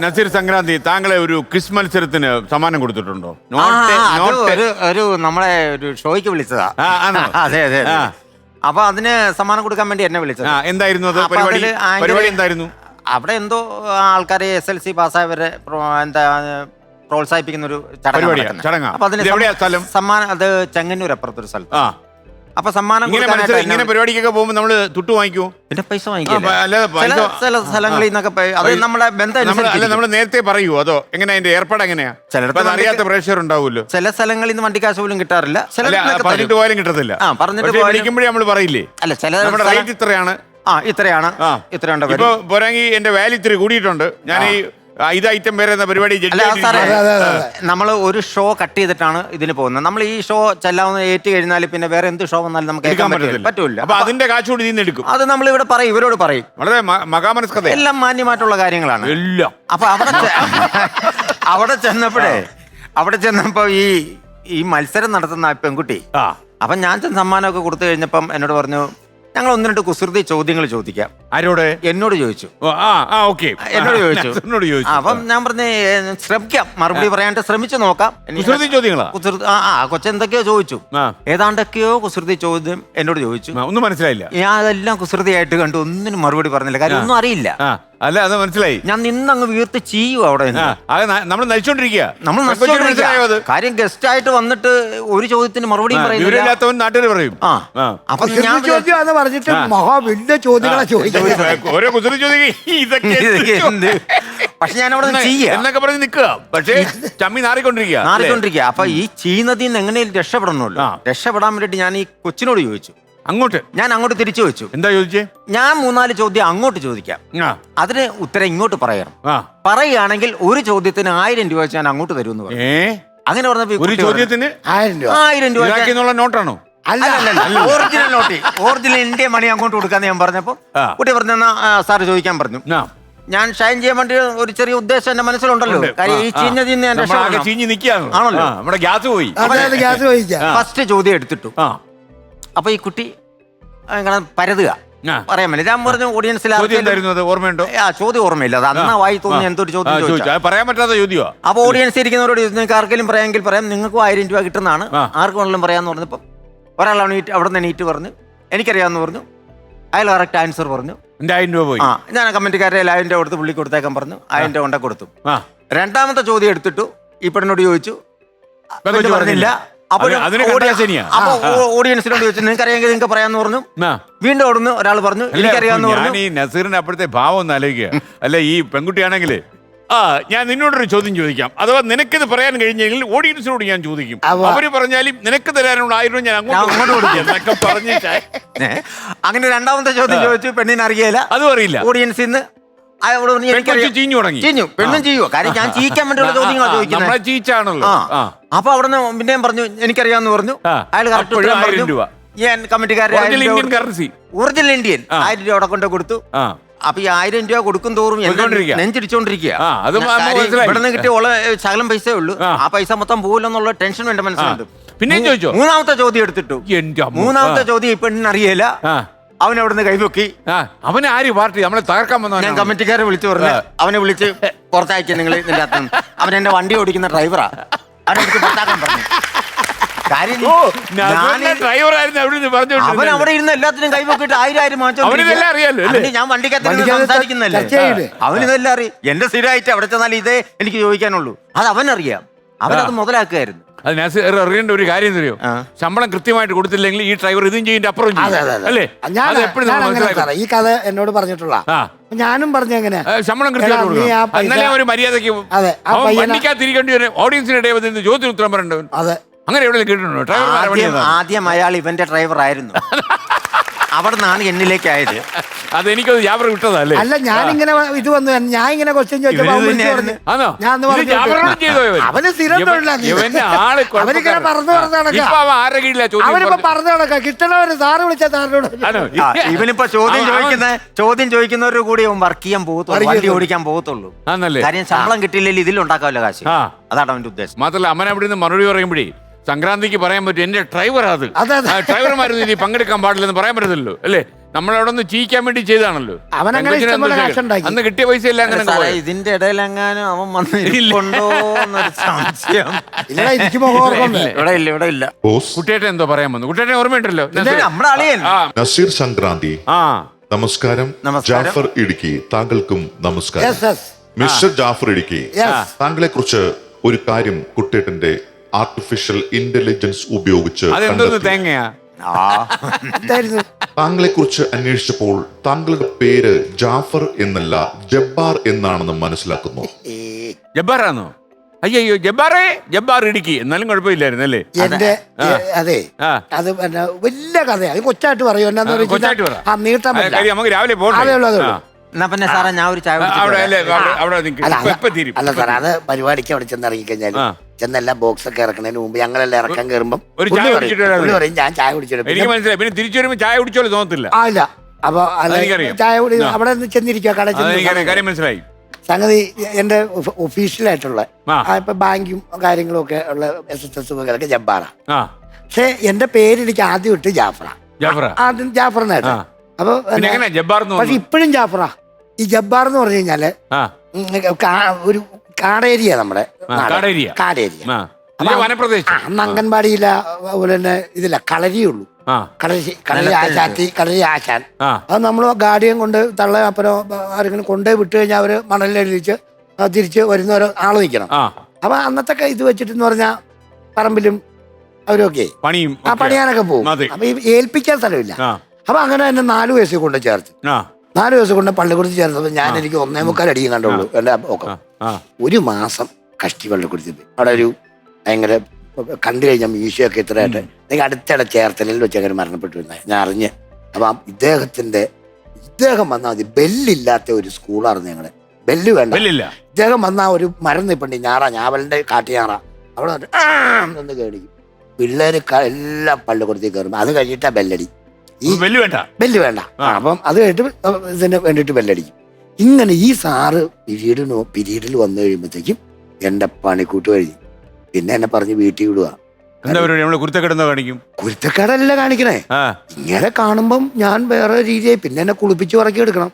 നസീർ സംക്രാന്തി താങ്കളെ ഒരു ക്വിസ് മത്സരത്തിന് സമ്മാനം കൊടുത്തിട്ടുണ്ടോ നോട്ട് ആ, അത് നോട്ട് ഒരു ഒരു നമ്മളെ ഒരു ഷോയ്ക്ക് വിളിച്ചതാ ആ, ആണോ? അതെ അതെ അതെ. ആ. അപ്പൊ അതിന് സമ്മാനം കൊടുക്കാൻ വേണ്ടി എന്നെ വിളിച്ചത് ആ എന്തായിരുന്നു അത് അപ്പൊ പരിപാടി അതിൽ പരിപാടി എന്തായിരുന്നു അവിടെ എന്തോ ആൾക്കാരെ എസ് എൽ സി പാസ്സായവരെ പ്രോ- എന്താ പ്രോത്സാഹിപ്പിക്കുന്ന ഒരു ചടങ്ങ് പരിപാടിയാ, നടക്കുന്നത്. ചടങ്ങാ. ഇത് എവിടെയാ സ്ഥലം? സമ്മാനം അത് ചെങ്ങന്നൂർ അപ്പുറത്തൊരു സ്ഥലത്ത് ആ അപ്പൊ സമ്മാനം ഇങ്ങനെ കൊടുക്കാനായിട്ട് മത്സരം ഇങ്ങനെ എന്നെ- പരിപാടിക്കൊക്കെ പോകുമ്പോൾ നമ്മൾ തുട്ട് വാങ്ങിക്കുമോ പിന്നെ പൈസ ആ, അല്ലാതെ ചില പൈസ- ചില സ്ഥലങ്ങളിൽ നിന്നൊക്കെ അത് നമ്മുടെ നമ്മളെ ബന്ധം നമ്മൾ അല്ല അനുസരിച്ചിരിക്കും. നമ്മൾ നേരത്തെ പറയൂ അതോ എങ്ങനെ അതിന്റെ ഏർപ്പാട് എങ്ങനെയാ? ചിലപ്പോ അത് അറിയാത്ത പ്രേക്ഷകർ ഉണ്ടാവുമല്ലോ ചില സ്ഥലങ്ങളിൽ നിന്ന് വണ്ടി കാശ് പോലും കിട്ടാറില്ല. ചില അല്ല പറഞ്ഞിട്ട് പോയാലും കിട്ടത്തില്ല. ആ, പറഞ്ഞിട്ട് പക്ഷേ പോയാലും- വിളിക്കുമ്പോഴേ നമ്മൾ പറയില്ലേ? അല്ല ചില നമ്മുടെ സ്ഥലം- റേറ്റ് ഇത്രയാണ്. ആ ഇത്രയാണ്. ആ. ഇത്രയുണ്ട് വരും. ഇപ്പൊ പോരാങ്കി എന്റെ വാല്യൂ ഇത്തിരി കൂടിയിട്ടുണ്ട്. ഞാൻ ഈ ഇത് ഐറ്റം വേറെ എന്ന പരിപാടി? അല്ല സാറേ നമ്മൾ ഒരു ഷോ കട്ട് ചെയ്തിട്ടാണ് ഇതിന് പോകുന്നത്. നമ്മൾ ഈ ഷോ ചെല്ലാവുന്ന ഏറ്റു കഴിഞ്ഞാൽ പിന്നെ വേറെ എന്ത് ഷോ വന്നാലും നമുക്ക് എടുക്കാൻ പറ്റില്ല. പറ്റൂല. അപ്പൊ അതിന്റെ കാശ് കൂടി ഇതിന്ന് എടുക്കും. അത് നമ്മൾ ഇവിടെ പറയും ഇവരോട് പറയും. വളരെ മകാമനസ്കത എല്ലാം മാന്യമായിട്ടുള്ള കാര്യങ്ങളാണ്. എല്ലാം. അപ്പൊ അവിടെ അവിടെ ചെന്നപ്പോഴേ അവിടെ ചെന്നപ്പോ ഈ ഈ മത്സരം നടത്തുന്ന പെൺകുട്ടി. ആ. അപ്പൊ ഞാൻ ചെന്ന് സമ്മാനമൊക്കെ കൊടുത്തു കഴിഞ്ഞപ്പം എന്നോട് പറഞ്ഞു ഞങ്ങൾ ഒന്ന് രണ്ട് കുസൃതി ചോദ്യങ്ങൾ ചോദിക്കാം. ആരോട്? എന്നോട് ചോദിച്ചു. ആ ആ ഓക്കെ. എന്നോട് ചോദിച്ചു. എന്നോട് ചോദിച്ചു. അപ്പം ഞാൻ പറഞ്ഞേ ശ്രമിക്കാം. മറുപടി പറയാണ്ട് ശ്രമിച്ചു നോക്കാം. എനിക്ക് കുസൃതി ചോദ്യങ്ങളാ? കുസൃതി ആ ആ കൊച്ചെന്തൊക്കെയോ ചോദിച്ചു. ആ. ഏതാണ്ടൊക്കെയോ കുസൃതി ചോദ്യം എന്നോട് ചോദിച്ചു. ആ, ഒന്നും മനസ്സിലായില്ല. ഞാൻ അതെല്ലാം കുസൃതിയായിട്ട് കണ്ടു. ഒന്നിനും മറുപടി പറഞ്ഞില്ല. കാര്യം ഒന്നും അറിയില്ല. ആ. അല്ല അത് മനസ്സിലായി. ഞാൻ നിന്നങ്ങ് വീർത്ത് ചെയ്യും അവിടെ നിന്ന്. അത് നമ്മൾ നയിച്ചോണ്ടിരിക്കുക നമ്മൾ മനസ്സിലായോ അത്. കാര്യം ഗസ്റ്റ് ആയിട്ട് വന്നിട്ട് ഒരു ചോദ്യത്തിന് മറുപടിയും പറയുന്നില്ല. വിവരമില്ലാത്തവൻ നാട്ടുകാർ പറയും. ആ. ആ. അപ്പൊ കുസൃതി ഞാൻ ചോദ്യം എന്ന് പറഞ്ഞിട്ട് മഹാ വലിയ ചോദ്യങ്ങളാ ചോദിക്കുന്നത് ഓരോ കുസൃതി ചോദ്യം ഇതൊക്കെ ഇതൊക്കെ എന്ത്? പക്ഷെ ഞാൻ അവിടെ ചെയ്യാം. എന്നൊക്കെ പറഞ്ഞ് നിൽക്കുക. പക്ഷേ ചമ്മി നാറിക്കൊണ്ടിരിക്കുക? മാറിക്കൊണ്ടിരിക്കുക അപ്പൊ ഈ ചെയ്യുന്നതിൽ നിന്ന് എങ്ങനെയും രക്ഷപ്പെടണമല്ലോ. ആ. രക്ഷപ്പെടാൻ വേണ്ടിട്ട് ഞാൻ ഈ കൊച്ചിനോട് ചോദിച്ചു. അങ്ങോട്ട്. ഞാൻ അങ്ങോട്ട് തിരിച്ചു വെച്ചു എന്താ ചോദിച്ചേ? ഞാൻ മൂന്നാൽ ചോദ്യം അങ്ങോട്ട് ചോദിക്കാം. ആ. അതിന് ഉത്തരം ഇങ്ങോട്ട് പറയണം. ആ. പറയുകയാണെങ്കിൽ ഒരു ചോദ്യത്തിന് ആയിരം രൂപ വെച്ച് ഞാൻ അങ്ങോട്ട് തരുമെന്ന് പറഞ്ഞു. ഏ? അങ്ങനെ പറഞ്ഞപ്പോ ഒരു ചോദ്യത്തിന് ആയിരം രൂപ. ആയിരം രൂപ. നോട്ടാണോ? അല്ല ഒറിജിനൽ നോട്ടി. ഒറിജിനൽ ഇന്ത്യ മണി അങ്ങോട്ട് കൊടുക്കാന്ന് ഞാൻ പറഞ്ഞപ്പോ ആ. കുട്ടി പറഞ്ഞു "എന്നാ, സാറ് ചോദിക്കാൻ പറഞ്ഞു. ആ. ഞാൻ ഷൈൻ ചെയ്യാൻ വേണ്ടി ഒരു ചെറിയ ഉദ്ദേശം എന്റെ മനസ്സിലുണ്ടല്ലോ. കാര്യം ഈ ചീഞ്ഞതിൽ ചീഞ്ഞ ഞാൻ നമ്മളാകെ രക്ഷപ്പെടണം. ചീഞ്ഞ് നിൽക്കുകയാണ് ആണല്ലോ. നമ്മുടെ ഗ്യാസ് പോയി. അതെ അത് ഗ്യാസ് ചോദിക്കാം ഫസ്റ്റ് ചോദ്യം എടുത്തിട്ടു. ആ. അപ്പൊ ഈ കുട്ടി അങ്ങനെ പരതുക. ആ. പറയാൻ പറ്റില്ല ഞാൻ പറഞ്ഞു ഓഡിയൻസിൽ ചോദ്യം എന്തായിരുന്നു അത്? ഓർമ്മയുണ്ടോ? ആ ചോദ്യം ഓർമ്മയില്ല. അത് അന്നാ വായി തോന്നി എന്തൊരു ആ, ചോദ്യം ചോദിച്ചു. ചോദിച്ചാ? അത് പറയാൻ പറ്റാത്ത ചോദ്യമാ. അപ്പൊ ഓഡിയൻസ് ഇരിക്കുന്നവരോട് ചോദിച്ചു, നിങ്ങൾക്ക് ആർക്കെങ്കിലും പറയാമെങ്കിൽ പറയാം. നിങ്ങൾക്കും ആയിരം രൂപ കിട്ടുന്നതാണ്. ആ. ആർക്ക് വേണമെങ്കിലും പറയാന്ന് പറഞ്ഞപ്പോൾ ഒരാളാണ് അവിടെ നിന്ന് നീറ്റ് പറഞ്ഞു. എനിക്കറിയാമെന്ന് പറഞ്ഞു. അയാൾ കറക്റ്റ് ആൻസർ പറഞ്ഞു. എന്റെ ആയിരം രൂപ പോയി. ആ ഞാൻ കമന്റുകാരെ ആയിരം രൂപ കൊടുത്ത് പുള്ളി കൊടുത്തേക്കാൻ പറഞ്ഞു. ആയിരം രൂപ കൊണ്ട കൊടുത്തു. ആ. രണ്ടാമത്തെ ചോദ്യം എടുത്തിട്ടു. ഈ പെണ്ണിനോട് ചോദിച്ചു പെണ്ണ് പറഞ്ഞില്ല? അപ്പൊ അതിന് അതിന് കണ്ടാശനിയാ. അപ്പൊ ഓഡിയൻസിനോട് ചോദിച്ചു നിങ്ങൾക്ക് അറിയാമെങ്കിൽ നിങ്ങൾക്ക് പറയാന്ന് പറഞ്ഞു. ആ. വീണ്ടും അവിടുന്ന് ഒരാൾ പറഞ്ഞു എനിക്കറിയാന്ന് ഞാൻ പറഞ്ഞു. ഈ നസീറിന്റെ അപ്പോഴത്തെ ഭാവം ഒന്ന് ആലോചിക്കുക അല്ല ഈ പെൺകുട്ടിയാണെങ്കിൽ ആ ഞാൻ നിന്നോടൊരു ചോദ്യം ചോദിക്കാം. അഥവാ നിനക്കിത് പറയാൻ കഴിഞ്ഞെങ്കിൽ ഓഡിയൻസിനോട് ഞാൻ ചോദിക്കും. അവ- അവർ പറഞ്ഞാലും നിനക്ക് തരാനുള്ള ആയിരം ഞാൻ അങ്ങോട്ട് അങ്ങോട്ട് കൊടുക്കും. എന്നൊക്കെ പറഞ്ഞിട്ട് ഏ? അങ്ങനെ രണ്ടാമത്തെ ചോദ്യം ചോദിച്ചു പെണ്ണിനെ അറിയില്ല അതും അറിയില്ല. ഓഡിയൻസിന്ന് നിന്ന് അയാളോട് പറഞ്ഞു പെൺകൊച്ച് എനിക്കറിയാം. ചീഞ്ഞു തുടങ്ങി. ചീഞ്ഞു. പെണ്ണും ചെയ്യുവോ കാര്യം ഞാൻ ചീക്കാൻ വേണ്ടിയുള്ള ചോദ്യങ്ങളാണ് നമ്മളെ ചോദിക്കുന്നത്. ചീച്ചാണല്ലോ. ആ. ആ. അപ്പൊ അവിടുന്ന് പിന്നെയും പറഞ്ഞു എനിക്കറിയാമെന്ന് പറഞ്ഞു. ആ. അയാൾ കറക്റ്റ് അപ്പോഴും ഉത്തരം ആയിരം പറഞ്ഞു. രൂപ. ഞാൻ കമ്മിറ്റിക്കാരെ original Indian currency original Indian ആ. ആയിരം രൂപ അവിടെ കൊണ്ട് കൊടുത്തു. ആ. അപ്പൊ ഈ ആയിരം രൂപ കൊടുക്കും തോറും എന്നെ കൊടുത്തോണ്ടിരിക്കുക. നെഞ്ചിടിച്ചോണ്ടിരിക്കുക ആ, അത് നമുക്ക് മനസ്സിലായി. ഇവിടെ നിന്ന് കിട്ടിയ ശകലം പൈസയേ ഉള്ളൂ. ആ. പൈസ മൊത്തം പോകില്ലെന്നുള്ള ടെൻഷൻ എന്റെ മനസ്സിലുണ്ട്. പിന്നെ ചോദിച്ചോ? മൂന്നാമത്തെ ചോദ്യം എടുത്തിട്ടു. എന്റെ അമ്മോ. മൂന്നാമത്തെ ആ. ചോദ്യം ഈ പെണ്ണിനറിയില്ല ആ. അവൻ അവിടെ നിന്ന് കൈപൊക്കി ആ അവന് ആര് പാർട്ടി നമ്മളെ തകർക്കാൻ ഞാൻ വന്നവനാണ്. കമ്മിറ്റിക്കാരെ വിളിച്ചു പറഞ്ഞു അവനെ വിളിച്ച് പുറത്താക്കിയ നിങ്ങൾ ഇതിന്റെ അകത്ത് അവൻ എന്റെ വണ്ടി ഓടിക്കുന്ന ഡ്രൈവറാ. അവനെ വിളിച്ച് പുറത്താക്കാൻ പറഞ്ഞു. കാര്യം ഓ ഞാൻ നസീറിന്റെ ഡ്രൈവറായിരുന്നു അവിടെ നിന്ന് അവൻ പറഞ്ഞോണ്ടിരുന്നത്. അവിടെ ഇരുന്ന് എല്ലാത്തിനും കൈവക്കിട്ട് ആയിരം ആയിരം അവനിതെല്ലാം അറിയാലോ, അല്ലേ? ഞാൻ വണ്ടിക്കകത്ത് വണ്ടിക്കകത്ത് സംസാരിക്കുന്നല്ലേ അറിയാം. എന്റെ സ്ഥിരമായിട്ട് അവിടെ ചെന്നാൽ ഇതേ എനിക്ക് ചോദിക്കാനുള്ളൂ. അത് അവനറിയാം. അവനത് മുതലാക്കുമായിരുന്നു അത് നസീർ അറിയേണ്ട ഒരു കാര്യം തരുമോ ശമ്പളം കൃത്യമായിട്ട് കൊടുത്തില്ലെങ്കിൽ ഈ ഡ്രൈവർ ഇതും ചെയ്യേണ്ട അപ്പുറം അല്ലേ? ഞാൻ അങ്ങനെ. സാറേ. ഈ കഥ എന്നോട് പറഞ്ഞിട്ടുള്ള. ഞാനും പറഞ്ഞു എങ്ങനെയാ ശമ്പളം കൃത്യമായിട്ട് ഒരു മര്യാദയ്ക്ക് അതെ, ആ അവൻ പയ്യനെ- വണ്ടിക്കകത്ത് ഇരിക്കേണ്ടി വരും ഓഡിയൻസിനിടെ വന്ന് ചോദ്യം ഉത്തരം പറയേണ്ടവൻ. അതെ. അങ്ങനെ എവിടെ കേട്ടിട്ടുണ്ടോ? ഡ്രൈവർ. ആദ്യം അയാൾ ഇവന്റെ ഡ്രൈവർ ആയിരുന്നു. അവിടെ നിന്നാണ് എന്നിലേക്ക് ആയത്. അത് എനിക്കത് ജാബർ വിട്ടതല്ലേ? അല്ല ഞാനിങ്ങനെ ഇത് വന്നു ഞാൻ ഇങ്ങനെ ക്വസ്റ്റ്യൻ ചോദിച്ചപ്പോ അവൻ വിളിച്ചു പറഞ്ഞു. ആണോ? ഞാൻ അന്ന് ഇത് പറഞ്ഞു ജാബറിനോട് ചെയ്തോ ഇവൻ? അവന് സ്ഥിരം ഇവൻ- തൊഴിലാണ്. ഇവന്റെ ആൾ അവനിങ്ങനെ പറന്ന് പറന്ന് നടക്കാ. ഇപ്പൊ അവൻ ആരുടെ കീഴിലാ ചോദ്യം അവനിപ്പോ പറഞ്ഞത്? പറഞ്ഞു നടക്കാം. കിട്ടണവര് സാറ് വിളിച്ച സാറിനോട് ആണോ? ആ, ഇവനിപ്പോ ചോദ്യം അവൻ- ചോദിക്കുന്ന ചോദ്യം ചോദിക്കുന്നവരുടെ കൂടി അവൻ വർക്ക് ചെയ്യാൻ പോകത്തുള്ളൂ വണ്ടി. ഓടിക്കാൻ പോകത്തുള്ളൂ. ആന്നല്ലേ കാര്യം ശമ്പളം കിട്ടിയില്ലെങ്കിൽ ഇതിലുണ്ടാക്കാമല്ലോ കാശ്. ആ. അതാണ് അവന്റെ ഉദ്ദേശം. മാത്രല്ല അമ്മൻ അവിടെ നിന്ന് മറുപടി പറയുമ്പോഴേ സംക്രാന്തിക്ക് പറയാൻ പറ്റും എന്റെ ഡ്രൈവർ അത്. അതെ, അതെ. ഡ്രൈവർമാരൊന്നും ഇനി പങ്കെടുക്കാൻ പാടില്ലെന്ന് പറയാൻ പറ്റത്തില്ലല്ലോ അല്ലേ? നമ്മളവിടെ ഒന്ന് ചീക്കാൻ വേണ്ടി ചെയ്താണല്ലോ. അവൻ അങ്ങനെ ഇഷ്ടംപോലെ. അന്ന് കിട്ടിയ പൈസ എല്ലാം അങ്ങനെ സാറേ പോയി. ഇതിന്റെ ഇടയിലെങ്ങാനും അവൻ വന്ന് ഇരിപ്പുണ്ടോ എന്നൊരു സംശയം. ഇല്ല എനിക്ക് മുഖം ഓർമ്മയുണ്ട് ഇവിടെ ഇല്ല ഇവിടെ ഇല്ല. ബോസ്. കുട്ടിയേട്ടൻ എന്തോ പറയാൻ വന്നു. കുട്ടിയേട്ടൻ ഓർമ്മയുണ്ടല്ലോ? ഇത് നമ്മുടെ അളിയൻ. ആ നസീർ സംക്രാന്തി. ആ. നമസ്കാരം. നമസ്കാരം. ജാഫർ ഇടുക്കി താങ്കൾക്കും നമസ്കാരം. Yes yes mister Jafar Idukki താങ്കളെ കുറിച്ച് ഒരു കാര്യം കുട്ടേട്ടന്റെ ആർട്ടിഫിഷ്യൽ ഇന്റലിജൻസ് ഉപയോഗിച്ച്. തേങ്ങയാ? താങ്കളെ കുറിച്ച് അന്വേഷിച്ചപ്പോൾ താങ്കളുടെ പേര് ജാഫർ എന്നല്ല ജബ്ബാർ എന്നാണെന്ന് മനസ്സിലാക്കുന്നു. ജബ്ബാറാണോ അയ്യോ ജബ്ബാറേ ജബ്ബാർ ഇടുക്കി. എന്നാലും കുഴപ്പമില്ലായിരുന്നു അല്ലേ? എന്റെ അതെ. അത്. പിന്നെ വലിയ കഥയാണ് അത് കൊച്ചായിട്ട് പറയൂ. എന്നാന്ന് ആ, വെച്ചാൽ ആ നീട്ടാൻ ആ, പറ്റില്ല. കാര്യം നമുക്ക് രാവിലെ? അതേ ഉള്ളൂ, അതേ ഉള്ളൂ. എന്നാ പിന്നെ സാറേ ഞാൻ ഒരു ചായ അല്ലേ സാർ അത് പരിപാടിക്ക് അവിടെ ചെന്ന് ഇറങ്ങിക്കഴിഞ്ഞാൽ. ചെന്നെല്ലാം ബോക്സ് ഒക്കെ ഇറക്കണതിന് മുമ്പ് ഞങ്ങളെല്ലാം ഇറക്കാൻ കയറുമ്പോൾ ഒരു ചായ കുടിച്ചിട്ട് പറയും ഞാൻ ചായ കുടിച്ചിട്ട് എനിക്ക് മനസ്സിലായി. പിന്നെ തിരിച്ചു വരുമ്പോ ചായ കുടിച്ചോളൂ തോന്നത്തില്ല. ആ ഇല്ല. അപ്പൊ അല്ല അതെനിക്കറിയാം. ചായ കുടി ആ. അവിടെ നിന്ന് ചെന്നിരിക്കുക കട അതെനിക്കറിയാം കാര്യം മനസ്സിലായി. സംഗതി എന്റെ ഒഫീഷ്യലായിട്ടുള്ള ആ. ഇപ്പൊ ബാങ്കും കാര്യങ്ങളും ഒക്കെ ഉള്ള എസ് എസ് എസ് ഒക്കെ ജബ്ബാറ. ആ. പക്ഷെ എന്റെ പേര് എനിക്ക് ആദ്യം ഇട്ട് ജാഫറ. ജാഫറ? ആദ്യം ജാഫർ എന്നായിരുന്നു ആ. അപ്പൊ പിന്നെ എങ്ങനെ? ജബ്ബാർ എന്ന് പക്ഷെ തോന്നുന്നു? ഇപ്പോഴും ജാഫറ. ഈ ജബ്ബാർ എന്ന് പറഞ്ഞു കഴിഞ്ഞാൽ ആ. ഉം, കാ- ഒരു കാടേരിയ നമ്മുടെ നാട്. കാടേരിയ. കാടേരിയ. ആ ഇത് വനപ്രദേശം? ആ, അന്ന് അംഗൻവാടിയില്ല അതുപോലെ തന്നെ ഇതില്ല കളരിയുള്ളൂ ആ. കളരി കളരി ആശാത്തി കളരി ആശാൻ. ആ. അത് നമ്മൾ ഗാഡിയൻ കൊണ്ട് തള്ള അപ്പനോ ആരെങ്കിലും കൊണ്ടേ വിട്ട് കഴിഞ്ഞാൽ അവർ മണലിലെഴുതിച്ച് തിരിച്ച് വരുന്ന ഒരു ആൾ നിൽക്കണം ആ. അപ്പൊ അന്നത്തെ ഒക്കെ ഇത് വെച്ചിട്ടെന്ന് പറഞ്ഞാൽ പറമ്പിലും അവരൊക്കെ. പണിയും ആ ഒക്കെ. പണിയാനൊക്കെ പോകും. അതെ. അപ്പൊ ഈ ഏൽപ്പിക്കാൻ സ്ഥലമില്ല. ആ. അപ്പൊ അങ്ങനെ എന്നെ നാല് വയസ്സിൽ കൊണ്ട് ചേർത്ത്. ആ. നാല് വയസ്സിൽ കൊണ്ട് പള്ളിക്കൂടത്തിൽ ചേർത്തപ്പോൾ ഞാൻ എനിക്ക് ഒന്നേ മുക്കാൽ അടിയും കണ്ടുള്ളൂ എന്റെ ഒക്കെ. ആ. ഒരു മാസം കഷ്ടി വെള്ളം കുടിച്ചിട്ട് അവിടെ ഒരു ഭയങ്കര കണ്ടു കഴിഞ്ഞാൽ മീശയൊക്കെ ഇത്രയായിട്ട് അല്ലെങ്കിൽ അടുത്തിടെ ചേർത്തലിൽ വെച്ച് അങ്ങനെ മരണപ്പെട്ടു വന്നായി ഞാൻ അറിഞ്ഞ്. അപ്പം ഇദ്ദേഹത്തിന്റെ ഇദ്ദേഹം വന്നാൽ മതി. ബെല്ലില്ലാത്ത ഒരു സ്കൂളായിരുന്നു ഞങ്ങൾ. ബെല്ല് വേണ്ട. ഇദ്ദേഹം വന്നാൽ ഒരു മരം നിപ്പുണ്ട്. ഞാറ ഞാവലിന്റെ കാട്ടിയാറ അവിടെ കേടി. കേടിക്കും പിള്ളേര് എല്ലാ പള്ളിക്കുടത്തിൽ കയറും. അത് കഴിഞ്ഞിട്ടാ ബെല്ലടി. ഈ ബെല്ല് വേണ്ട. ബെല്ല് വേണ്ട. അപ്പം അത് കഴിഞ്ഞിട്ട് ഇതിന് വേണ്ടിയിട്ട് ബെല്ലടിക്കും. ഇങ്ങനെ ഈ സാറ് പിരീഡിനോ പിരീഡിൽ വന്നു കഴിയുമ്പോഴത്തേക്കും എന്റെ പണിക്കൂട്ട് കഴിഞ്ഞു പിന്നെ എന്നെ പറഞ്ഞ് വീട്ടിൽ വിടുക. എന്താ പരിപാടി? നമ്മൾ കുരുത്തക്കെടുന്ന കാണിക്കും? കുരുത്തക്കേടല്ല കാണിക്കണേ. ഇങ്ങനെ കാണുമ്പം ഞാൻ വേറെ രീതിയായി പിന്നെ എന്നെ കുളിപ്പിച്ച് ഉറക്കി എടുക്കണം.